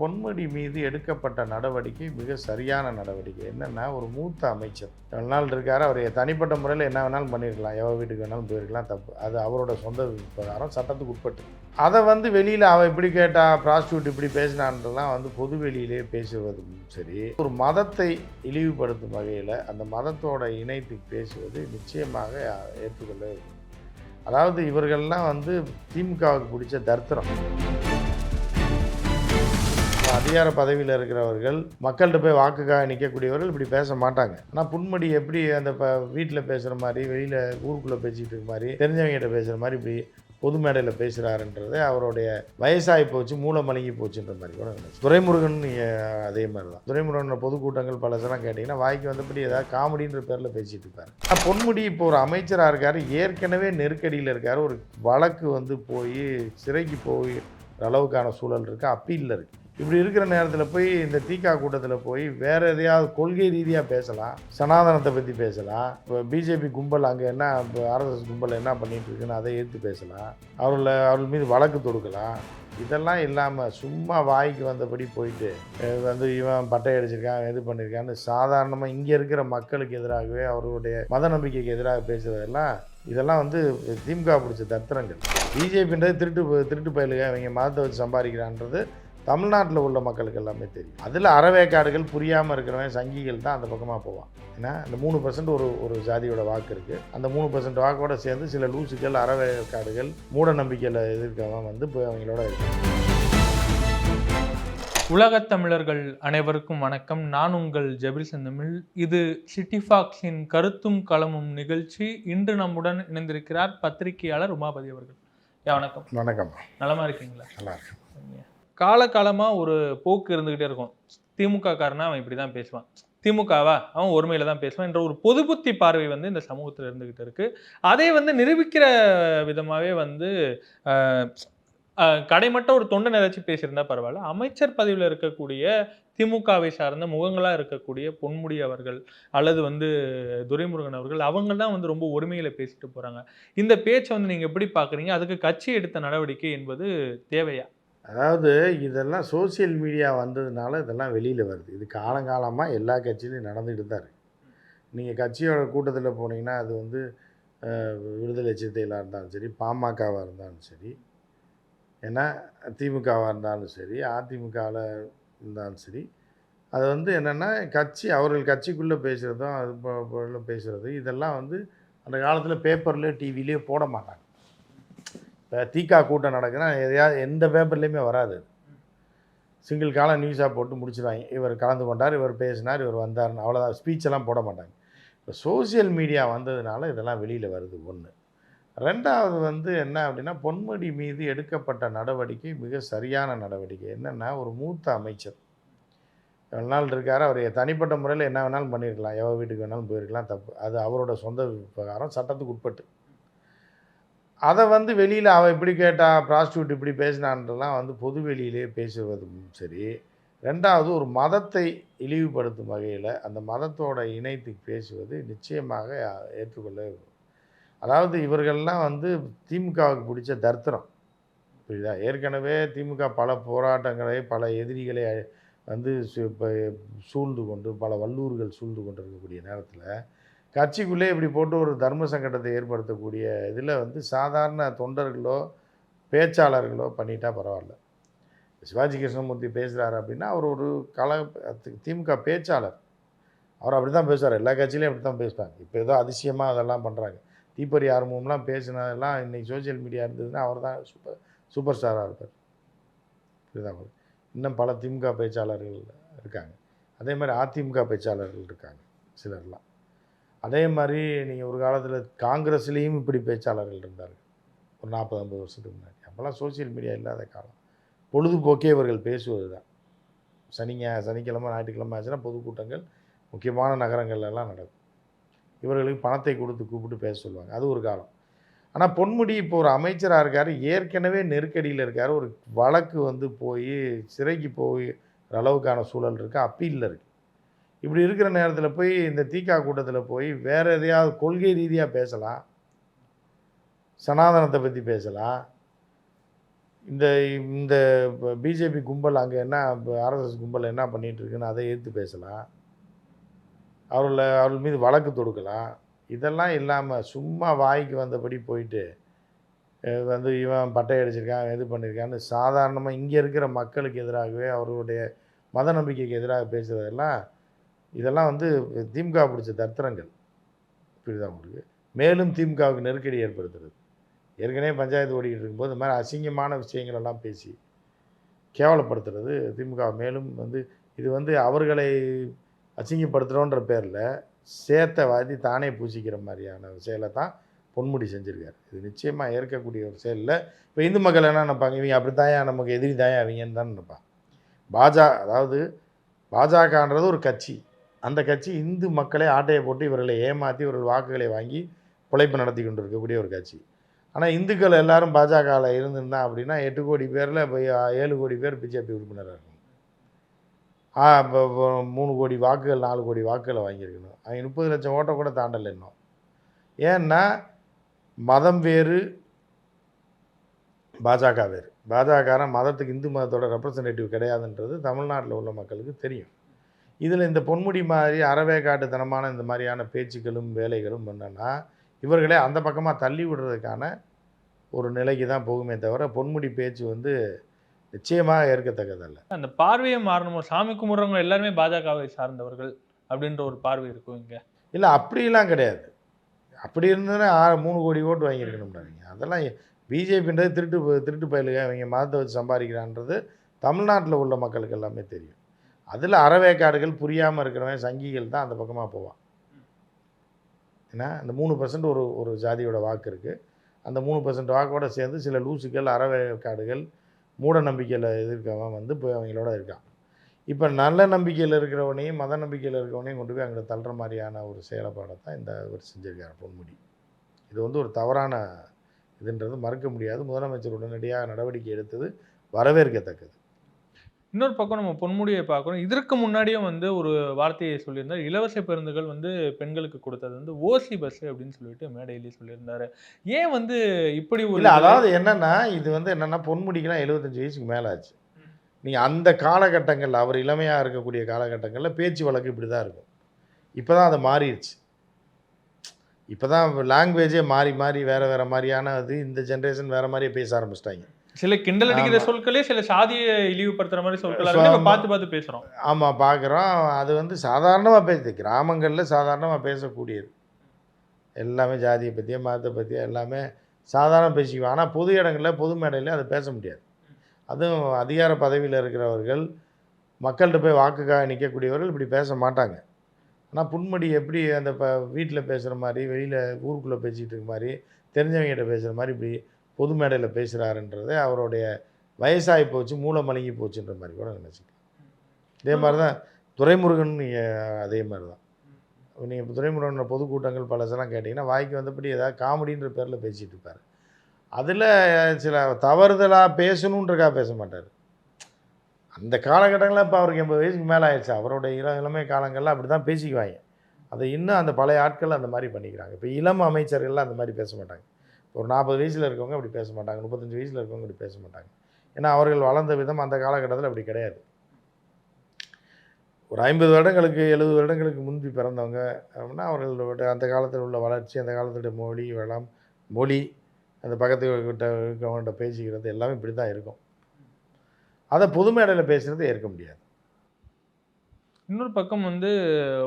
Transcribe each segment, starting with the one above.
பொன்முடி மீது எடுக்கப்பட்ட நடவடிக்கை மிக சரியான நடவடிக்கை. என்னென்னா ஒரு மூத்த அமைச்சர். எவ்வளோ நாள் இருக்கார் அவர் தனிப்பட்ட முறையில் என்ன வேணாலும் பண்ணியிருக்கலாம் எவ்வளோ வீட்டுக்கு வேணாலும் போயிருக்கலாம் தப்பு. அது அவரோட சொந்த பிரகாரம் சட்டத்துக்கு உட்பட்டு. அதை வந்து வெளியில் அவள் இப்படி கேட்டா ப்ராஸ்டியூட் இப்படி பேசினான்றலாம் வந்து பொது வெளியிலே பேசுவதும் சரி. ஒரு மதத்தை இழிவுபடுத்தும் வகையில் அந்த மதத்தோட இணைத்து பேசுவது நிச்சயமாக ஏற்றுக்கொள்ள அதாவது இவர்கள்லாம் வந்து திமுகவுக்கு பிடிச்ச தர்த்தரம். அதிகார பதவியில் இருக்கிறவர்கள் மக்கள்கிட்ட போய் வாக்குக்காக நிற்கக்கூடியவர்கள் இப்படி பேச மாட்டாங்க. ஆனால் புன்மடி எப்படி அந்த ப வீட்டில் பேசுகிற மாதிரி வெளியில் ஊருக்குள்ளே பேசிகிட்டு இருக்க மாதிரி தெரிஞ்சவங்ககிட்ட பேசுகிற மாதிரி இப்படி பொது மேடையில் பேசுகிறாருன்றது அவருடைய வயசாகி போச்சு மூளை மலங்கி போச்சுன்ற மாதிரி கூட நினைச்சு. துரைமுருகன் அதே மாதிரி தான் துரைமுருகனோட பொதுக்கூட்டங்கள் பலசெல்லாம் கேட்டிங்கன்னா வாய்க்கு வந்தபடி ஏதாவது காமெடின்ற பேரில் பேசிகிட்டு இருப்பார். ஆனால் பொன்முடி இப்போ ஒரு அமைச்சராக இருக்கார் ஏற்கனவே நெருக்கடியில் இருக்கார் ஒரு வழக்கு வந்து போய் சிறைக்கு போய் அளவுக்கான சூழல் இருக்குது அப்பீலில் இருக்குது இப்படி இருக்கிற நேரத்தில் போய் இந்த தீகா கூட்டத்தில் போய் வேறு எதையாவது கொள்கை ரீதியாக பேசலாம் சனாதனத்தை பற்றி பேசலாம் இப்போ பிஜேபி கும்பல் அங்கே என்ன இப்போ ஆர்எஸ்எஸ் கும்பல் என்ன பண்ணிட்டு இருக்குன்னு அதை எடுத்து பேசலாம் அவர்களை அவர்கள் மீது வழக்கு தொடுக்கலாம் இதெல்லாம் இல்லாமல் சும்மா வாய்க்கு வந்தபடி போயிட்டு வந்து இவன் பட்டை அடிச்சிருக்கான் இது பண்ணியிருக்கான்னு சாதாரணமாக இங்கே இருக்கிற மக்களுக்கு எதிராகவே அவர்களுடைய மத நம்பிக்கைக்கு எதிராக பேசுவதெல்லாம் இதெல்லாம் வந்து திமுக பிடிச்ச தத்திரங்கள் பிஜேபின்றது திருட்டு திருட்டு பயலுக இவங்க மதத்தை வச்சு சம்பாதிக்கிறான்றது தமிழ்நாட்டில் உள்ள மக்களுக்கு எல்லாமே தெரியும். அதில் அறவேக்காடுகள் புரியாமல் இருக்கிறவன் சங்கிகள் தான் அந்த பக்கமாக போவான். ஏன்னா இந்த மூணு பர்சன்ட் ஒரு ஒரு ஜாதியோட வாக்கு இருக்குது அந்த மூணு பர்சன்ட் வாக்கோட சேர்ந்து சில லூசுகள் அறவேக்காடுகள் மூட நம்பிக்கையில் எதிர்க்கவன் வந்து இப்போ அவங்களோட இருக்காங்க உலகத் தமிழர்கள் அனைவருக்கும் வணக்கம். நான் உங்கள் ஜெபில் செந்தமிழ். இது சிட்டிஃபாக்ஸின் கருத்தும் களமும் நிகழ்ச்சி. இன்று நம்முடன் இணைந்திருக்கிறார் பத்திரிகையாளர் உமாபதி அவர்கள். யா வணக்கம். வணக்கம். நலமா இருக்கீங்களா? நல்லா இருக்கு காலகாலமாக ஒரு போக்கு இருந்துக்கிட்டே இருக்கும். திமுக காரனா அவன் இப்படி தான் பேசுவான். திமுகவா? அவன் ஒருமையில தான் பேசுவான் என்ற ஒரு பொது புத்தி பார்வை வந்து இந்த சமூகத்தில் இருந்துகிட்டு இருக்கு. அதை வந்து நிரூபிக்கிற விதமாகவே வந்து கடைமட்ட ஒரு தொண்டை நிறைச்சி பேசியிருந்தா பரவாயில்ல. அமைச்சர் பதவியில் இருக்கக்கூடிய திமுகவை சார்ந்த முகங்களாக இருக்கக்கூடிய பொன்முடி அவர்கள் அல்லது வந்து துரைமுருகன் அவர்கள் அவங்க தான் வந்து ரொம்ப ஒருமையில் பேசிட்டு போகிறாங்க இந்த பேச்சை வந்து நீங்கள் எப்படி பார்க்குறீங்க அதுக்கு கட்சி எடுத்த நடவடிக்கை என்பது தேவையா? அதாவது இதெல்லாம் சோஷியல் மீடியா வந்ததுனால இதெல்லாம் வெளியில் வருது. இது காலங்காலமாக எல்லா கட்சியிலையும் நடந்துகிட்டு தான் இருக்குது நீங்கள் கட்சியோட கூட்டத்தில் போனீங்கன்னா அது வந்து விடுதலை சிறுத்தைகளாக இருந்தாலும் சரி பாமகவாக இருந்தாலும் சரி ஏன்னா திமுகவாக இருந்தாலும் சரி அதிமுகவில் இருந்தாலும் சரி அது வந்து என்னென்னா கட்சி அவர்கள் கட்சிக்குள்ளே பேசுகிறதும் அது போல பேசுகிறது இதெல்லாம் வந்து அந்த காலத்தில் பேப்பர்லேயோ டிவிலேயோ போட மாட்டாங்க. இப்போ தீக்கா கூட்டம் நடக்குதுன்னா எதையாவது எந்த பேப்பர்லேயுமே வராது. சிங்கிள் காலம் நியூஸாக போட்டு முடிச்சிடுவாங்க இவர் கலந்து கொண்டார் இவர் பேசினார் இவர் வந்தார்னு அவ்வளோதான் ஸ்பீச்செல்லாம் போட மாட்டாங்க. இப்போ சோஷியல் மீடியா வந்ததுனால இதெல்லாம் வெளியில் வருது ஒன்று ரெண்டாவது வந்து என்ன அப்படின்னா பொன்முடி மீது எடுக்கப்பட்ட நடவடிக்கை மிக சரியான நடவடிக்கை. என்னென்னா ஒரு மூத்த அமைச்சர். எவ்வளோ நாள் இருக்கார் அவர் தனிப்பட்ட முறையில் என்ன வேணாலும் பண்ணியிருக்கலாம் எவ்வளோ வீட்டுக்கு வேணாலும் போயிருக்கலாம் தப்பு. அது அவரோட சொந்த பிரகாரம் சட்டத்துக்கு உட்பட்டு. அதை வந்து வெளியில் அவள் இப்படி கேட்டா ப்ராஸ்டியூட் இப்படி பேசினான்றலாம் வந்து பொது வெளியிலே பேசுவதும் சரி. ரெண்டாவது ஒரு மதத்தை இழிவுபடுத்தும் வகையில் அந்த மதத்தோட இணைத்து பேசுவது நிச்சயமாக ஏற்றுக்கொள்ள அதாவது இவர்கள்லாம் வந்து திமுகவுக்கு பிடிச்ச தர்த்தரம். புரியுதா? ஏற்கனவே திமுக பல போராட்டங்களை பல எதிரிகளை வந்து சு- சூழ்ந்து கொண்டு பல வல்லூர்கள் சூழ்ந்து கொண்டு இருக்கக்கூடிய நேரத்தில் கட்சிக்குள்ளே இப்படி போட்டு ஒரு தர்ம சங்கடத்தை ஏற்படுத்தக்கூடிய இதில் வந்து சாதாரண தொண்டர்களோ பேச்சாளர்களோ பண்ணிட்டா பரவாயில்ல. சிவாஜி கிருஷ்ணமூர்த்தி பேசுகிறாரு அப்படின்னா அவர் ஒரு கல திமுக பேச்சாளர். அவர் அப்படி தான் பேசுவார். எல்லா கட்சியிலையும் அப்படி தான் பேசுவாங்க. இப்போ ஏதோ அதிசயமாக அதெல்லாம் பண்ணுறாங்க தீப்பறி ஆர்வம்லாம் பேசினதெல்லாம் இன்றைக்கி சோஷியல் மீடியா இருந்ததுன்னா அவர் தான் சூப்பர் சூப்பர் ஸ்டாராக இருப்பார். புரியுதா இன்னும் பல திமுக பேச்சாளர்கள் இருக்காங்க. அதே மாதிரி அதிமுக பேச்சாளர்கள் இருக்காங்க. சிலர்லாம். அதே மாதிரி நீங்கள் ஒரு காலத்தில் காங்கிரஸ்லேயும் இப்படி பேச்சாளர்கள் இருந்தார்கள். ஒரு நாற்பது ஐம்பது வருஷத்துக்கு முன்னாடி. அப்போல்லாம் சோஷியல் மீடியா இல்லாத காலம். பொழுதுபோக்கே இவர்கள் பேசுவது தான் சனிங்க சனிக்கிழமை ஞாயிற்றுக்கிழமை ஆச்சுன்னா பொதுக்கூட்டங்கள் முக்கியமான நகரங்கள்லாம் நடக்கும். இவர்களுக்கு பணத்தை கொடுத்து கூப்பிட்டு பேச சொல்லுவாங்க. அது ஒரு காலம். ஆனால் பொன்முடி இப்போ ஒரு அமைச்சராக இருக்கார். ஏற்கனவே நெருக்கடியில் இருக்கார். ஒரு வழக்கு வந்து போய் சிறைக்கு போய் அளவுக்கான சூழல் இருக்குது அப்பீலில் இருக்குது இப்படி இருக்கிற நேரத்தில் போய் இந்த தீகா கூட்டத்தில் போய் வேறு எதையாவது கொள்கை ரீதியாக பேசலாம். சனாதனத்தை பற்றி பேசலாம். இந்த இந்த பிஜேபி கும்பல் அங்கே என்ன ஆர்எஸ்எஸ் கும்பல் என்ன பண்ணிகிட்ருக்குன்னு அதை எதிர்த்து பேசலாம். அவர்களை அவர்கள் மீது வழக்கு தொடுக்கலாம். இதெல்லாம் இல்லாமல் சும்மா வாய்க்கு வந்தபடி போயிட்டு வந்து இவன் பட்டை அடிச்சிருக்கான் இது பண்ணியிருக்கான்னு சாதாரணமாக இங்கே இருக்கிற மக்களுக்கு எதிராகவே அவர்களுடைய மத நம்பிக்கைக்கு எதிராக பேசுகிறதெல்லாம் இதெல்லாம் வந்து திமுக பிடிச்ச தர்த்தரங்கள். புரியுதா உங்களுக்கு? மேலும் திமுகவுக்கு நெருக்கடி ஏற்படுத்துறது. ஏற்கனவே பஞ்சாயத்து ஓடிக்கிட்டு இருக்கும்போது இந்த மாதிரி அசிங்கமான விஷயங்கள் எல்லாம் பேசி கேவலப்படுத்துறது திமுக. மேலும் வந்து இது வந்து அவர்களை அசிங்கப்படுத்துகிறோன்ற பேரில் சேர்த்த வாதி தானே பூசிக்கிற மாதிரியான செயலை தான் பொன்முடி செஞ்சுருக்காரு. இது நிச்சயமாக ஏற்கக்கூடிய ஒரு செயலில் இப்போ இந்து மக்கள் என்ன நினைப்பாங்க? இவங்க அப்படி தாயா நமக்கு எதிரி தாயா அவங்கன்னு தான் நினைப்பாங்க. பாஜக அதாவது பாஜகன்றது ஒரு கட்சி. அந்த கட்சி இந்து மக்களை ஆட்டையை போட்டு இவர்களை ஏமாற்றி இவர்கள் வாக்குகளை வாங்கி பிழைப்பு நடத்தி கொண்டு இருக்கக்கூடிய ஒரு கட்சி. ஆனால் இந்துக்கள் எல்லாரும் பாஜகவில் இருந்திருந்தா அப்படின்னா எட்டு கோடி பேரில் இப்போ ஏழு கோடி பேர் பிஜேபி உறுப்பினராக இருக்கணும். இப்போ மூணு கோடி வாக்குகள் நாலு கோடி வாக்குகளை வாங்கியிருக்கணும். அவங்க முப்பது லட்சம் ஓட்டை கூட தாண்டலை இன்னும். ஏன்னா மதம் வேறு பாஜக வேறு. பாஜகரன் மதத்துக்கு இந்து மதத்தோட ரெப்ரசன்டேட்டிவ் கிடையாதுன்றது தமிழ்நாட்டில் உள்ள மக்களுக்கு தெரியும். இதில் இந்த பொன்முடி மாதிரி அறவே காட்டுத்தனமான இந்த மாதிரியான பேச்சுக்களும் வேலைகளும் என்னென்னா இவர்களே அந்த பக்கமாக தள்ளி விடுறதுக்கான ஒரு நிலைக்கு தான் போகுமே தவிர பொன்முடி பேச்சு வந்து நிச்சயமாக ஏற்கத்தக்கதல்ல. அந்த பார்வையை மாறணும்? சாமி கும்பிட்றவங்க எல்லாருமே பாஜகவை சார்ந்தவர்கள் அப்படின்ற ஒரு பார்வை இருக்கும் இங்க. இல்லை அப்படிலாம் கிடையாது. அப்படி இருந்ததுன்னா ஆ- மூணு கோடி ஓட்டு வாங்கியிருக்கணும்ன்றாங்க அதெல்லாம் பிஜேபின்றது திருட்டு திருட்டு பயலுக அவங்க மதத்தை வச்சு சம்பாதிக்கிறான்றது தமிழ்நாட்டில் உள்ள மக்களுக்கு எல்லாமே தெரியும். அதில் அறவேக்காடுகள் புரியாமல் இருக்கிறவன் சங்கிகள் தான் அந்த பக்கமாக போவான். ஏன்னா அந்த மூணு பர்சன்ட் ஒரு ஒரு ஜாதியோட வாக்கு இருக்குது அந்த மூணு பர்சன்ட் வாக்கோட சேர்ந்து சில லூசுகள் அறவேக்காடுகள் மூட நம்பிக்கையில் எதிர்க்கவன் வந்து இப்போ அவங்களோட இருக்கான். இப்போ நல்ல நம்பிக்கையில் இருக்கிறவனையும் மத நம்பிக்கையில் இருக்கிறவனையும் கொண்டு போய் அங்கே தள்ளுற மாதிரியான ஒரு செயல்பாடை தான் இந்த இவர் செஞ்சிருக்கார் பொன்முடி. இது வந்து ஒரு தவறான இதுன்றது மறுக்க முடியாது. முதலமைச்சர் உடனடியாக நடவடிக்கை எடுத்தது வரவேற்கத்தக்கது. இன்னொரு பக்கம் நம்ம பொன்முடியை பார்க்குறோம் இதற்கு முன்னாடியும் வந்து ஒரு வார்த்தையை சொல்லியிருந்தார். இலவச பேருந்துகள் வந்து பெண்களுக்கு கொடுத்தது வந்து ஓசி பஸ் அப்படின்னு சொல்லிட்டு மேடையிலேயே சொல்லியிருந்தாரு. ஏன் வந்து இப்படி ஒரு இல்லை அதாவது என்னன்னா இது வந்து என்னன்னா பொன்முடிக்கெல்லாம் எழுபத்தஞ்சு வயசுக்கு மேலே ஆச்சு. நீங்கள் அந்த காலகட்டங்களில் அவர் இளமையாக இருக்கக்கூடிய காலகட்டங்களில் பேச்சு வழக்கு இப்படி தான் இருக்கும். இப்போ தான் அது மாறிடுச்சு. இப்போ தான் லாங்குவேஜே மாறி மாறி வேறு வேறு மாதிரியான இது இந்த ஜென்ரேஷன் வேறு மாதிரியே பேச ஆரம்பிச்சிட்டாங்க. சில கிண்டல் அடிக்கிற. சொற்களே சில சாதியை இழிவுபடுத்துற மாதிரி சொற்கள் இருக்கு. நம்ம ஆமா. பார்த்து பார்த்து பேசுறோம் ஆமாம் பார்க்குறோம் அது வந்து சாதாரணமாக பேசுது கிராமங்களில் சாதாரணமாக பேசக்கூடியது எல்லாமே ஜாதியை பற்றியோ மதத்தை பற்றியோ எல்லாமே சாதாரண பேசிக்குவோம் ஆனால் பொது இடங்களில் பொது மேடையில் அதை பேச முடியாது அதுவும் அதிகார பதவியில் இருக்கிறவர்கள் மக்கள்கிட்ட போய் வாக்குக்காக நிற்கக்கூடியவர்கள் இப்படி பேச மாட்டாங்க ஆனால் புன்மடி எப்படி அந்த ப வீட்டில் பேசுகிற மாதிரி வெளியில் ஊருக்குள்ளே பேசிகிட்டு இருக்க மாதிரி தெரிஞ்சவங்ககிட்ட பேசுகிற மாதிரி இப்படி பொது மேடையில் பேசுகிறாருன்றது அவருடைய வயசாகி போச்சு மூளை மழுங்கி போச்சுன்ற மாதிரி கூட நினச்சிக்கலாம் இதே மாதிரி தான் துரைமுருகன் அதே மாதிரி தான் நீங்கள் துரைமுருகன் பொதுக்கூட்டங்கள் பழசெல்லாம் கேட்டிங்கன்னா வாய்க்கு வந்தபடி ஏதாவது காமெடின்ற பேரில் பேசிகிட்டு இருப்பார். அதில் சில தவறுதலாக பேசணுன்றக்காக பேச மாட்டார். அந்த காலகட்டங்களில் இப்போ அவருக்கு எண்பது வயசுக்கு மேலே ஆயிடுச்சு. அவருடைய இள இளமை காலங்களில் அப்படி தான் பேசிக்குவாங்க. அதை இன்னும் அந்த பழைய ஆட்கள் அந்த மாதிரி பண்ணிக்கிறாங்க. இப்போ இளம் அமைச்சர்கள்லாம் அந்த மாதிரி பேச மாட்டாங்க. ஒரு நாற்பது வயசில் இருக்கவங்க அப்படி பேச மாட்டாங்க முப்பத்தஞ்சு வயசில் இருக்கவங்க அப்படி பேச மாட்டாங்க. ஏன்னா அவர்கள் வளர்ந்த விதம் அந்த காலகட்டத்தில் அப்படி கிடையாது. ஒரு ஐம்பது வருடங்களுக்கு எழுபது வருடங்களுக்கு முந்தி பிறந்தவங்க அப்படின்னா அவர்களோட அந்த காலத்தில் உள்ள வளர்ச்சி அந்த காலத்துடைய மொழி வளம் மொழி அந்த பக்கத்து கிட்ட இருக்கவங்கள்ட்ட பேசிக்கிறது எல்லாமே இப்படி தான் இருக்கும். அதை பொது மேடையில் பேசுகிறது ஏற்க முடியாது. இன்னொரு பக்கம் வந்து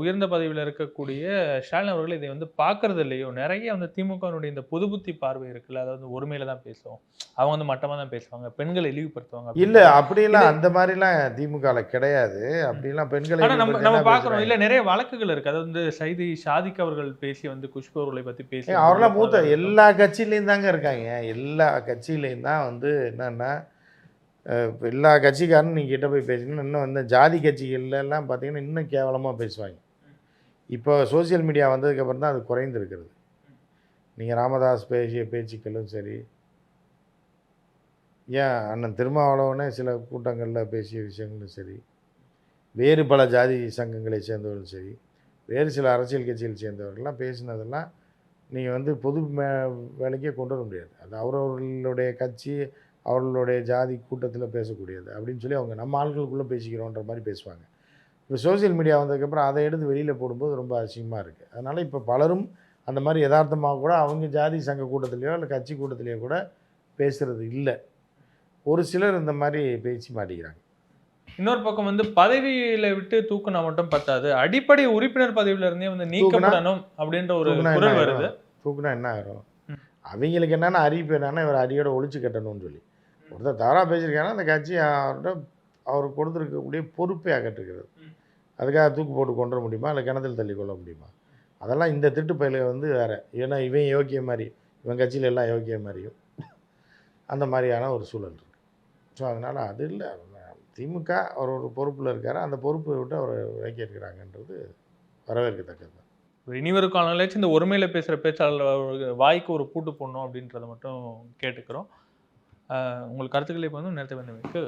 உயர்ந்த பதவியில் இருக்கக்கூடிய ஸ்டாலின் அவர்கள் இதை வந்து பார்க்கறது இல்லையோ? நிறைய வந்து திமுகவினுடைய இந்த பொது புத்தி பார்வை இருக்குல்ல அதாவது ஒருமையில தான் பேசுவோம். அவங்க வந்து மட்டமாக தான் பேசுவாங்க. பெண்களை இழிவுபடுத்துவாங்க இல்லை அப்படிலாம் அந்த மாதிரிலாம் திமுகவில் கிடையாது. அப்படிலாம் பெண்களை நம்ம நம்ம பேசுறாங்க? இல்ல நிறைய வழக்குகள் இருக்கு. அதாவது வந்து சைதி ஷாதிக் அவர்கள் பேசி வந்து குஷ்பு அவர்களை பத்தி பேசி ஏங்க, அவரெல்லாம் மூத்த எல்லா கட்சியிலையும் தாங்க இருக்காங்க. எல்லா கட்சியிலையும் தான் வந்து என்னென்னா எல்லா கட்சிக்காரனும் நீங்கள் கிட்ட போய் பேசிங்கன்னா இன்னும் வந்து ஜாதி கட்சிகள்லாம் பார்த்தீங்கன்னா இன்னும் கேவலமாக பேசுவாங்க. இப்போ சோஷியல் மீடியா வந்ததுக்கப்புறம் தான் அது குறைந்திருக்கிறது. நீங்கள் ராமதாஸ் பேசிய பேச்சுக்களும் சரி. ஏன் அண்ணன் திருமாவளவனே சில கூட்டங்களில் பேசிய விஷயங்களும் சரி. வேறு பல ஜாதி சங்கங்களை சேர்ந்தவர்களும் சரி. வேறு சில அரசியல் கட்சியில் சேர்ந்தவர்கள்லாம் பேசினதெல்லாம் நீங்கள் வந்து பொது மே வேலைக்கே கொண்டு வர முடியாது. அது அவரவர்களுடைய கட்சி அவர்களுடைய ஜாதி கூட்டத்தில் பேசக்கூடியது அப்படின்னு சொல்லி அவங்க நம்ம ஆட்களுக்குள்ளே பேசிக்கிறோன்ற மாதிரி பேசுவாங்க. இப்போ சோஷியல் மீடியா வந்ததுக்கப்புறம் அதை எடுத்து வெளியில் போடும்போது ரொம்ப அசிங்கமாக இருக்குது அதனால் இப்போ பலரும் அந்த மாதிரி யதார்த்தமாக கூட அவங்க ஜாதி சங்க கூட்டத்திலையோ இல்லை கட்சி கூட்டத்திலையோ கூட பேசுகிறது இல்லை. ஒரு சிலர் இந்த மாதிரி பேசி மாட்டிக்கிறாங்க. இன்னொரு பக்கம் வந்து பதவியில விட்டு தூக்குனா மட்டும் பத்தாது. அடிப்படை உறுப்பினர் பதவியில இருந்தே வந்து நீக்கப்படணும் அப்படின்ற ஒரு குரல்? வருது. தூக்குனா என்ன ஆயிரும்? ம். அவங்களுக்கு என்னென்ன அறிவிப்பு என்னன்னா இவர் அடியோட ஒழிச்சு கட்டணும்னு சொல்லி. ஒருத்தர் தவறாக பேசியிருக்காங்கன்னா அந்த கட்சி அவர்கிட்ட அவர் கொடுத்துருக்கக்கூடிய பொறுப்பை அகற்றுகிறது. ம். அதுக்காக தூக்கு போட்டு கொண்டுற முடியுமா? இல்லை கிணத்துல தள்ளி கொள்ள முடியுமா? அதெல்லாம் இந்த திட்டு பயில வந்து வேற. ஏன்னா இவன் யோக்கிய மாதிரி இவன் கட்சியில எல்லாம் யோக்கிய மாதிரியும். அந்த மாதிரியான ஒரு சூழல் இருக்குது ஸோ அதனால் அது இல்லை. திமுக அவர் ஒரு பொறுப்பில் இருக்கார். அந்த பொறுப்பை விட்டு அவர் விலக்கி இருக்கிறாங்கன்றது வரவேற்கத்தக்கது தான் இனிவரும் காலங்களாச்சும் இந்த ஒருமையில பேசுற பேச்சாளர் வாய்க்கு ஒரு பூட்டு போடணும் அப்படின்றத மட்டும் கேட்டுக்கிறோம். உங்கள் கருத்துக்களை இப்போ வந்து நேரத்தை வந்து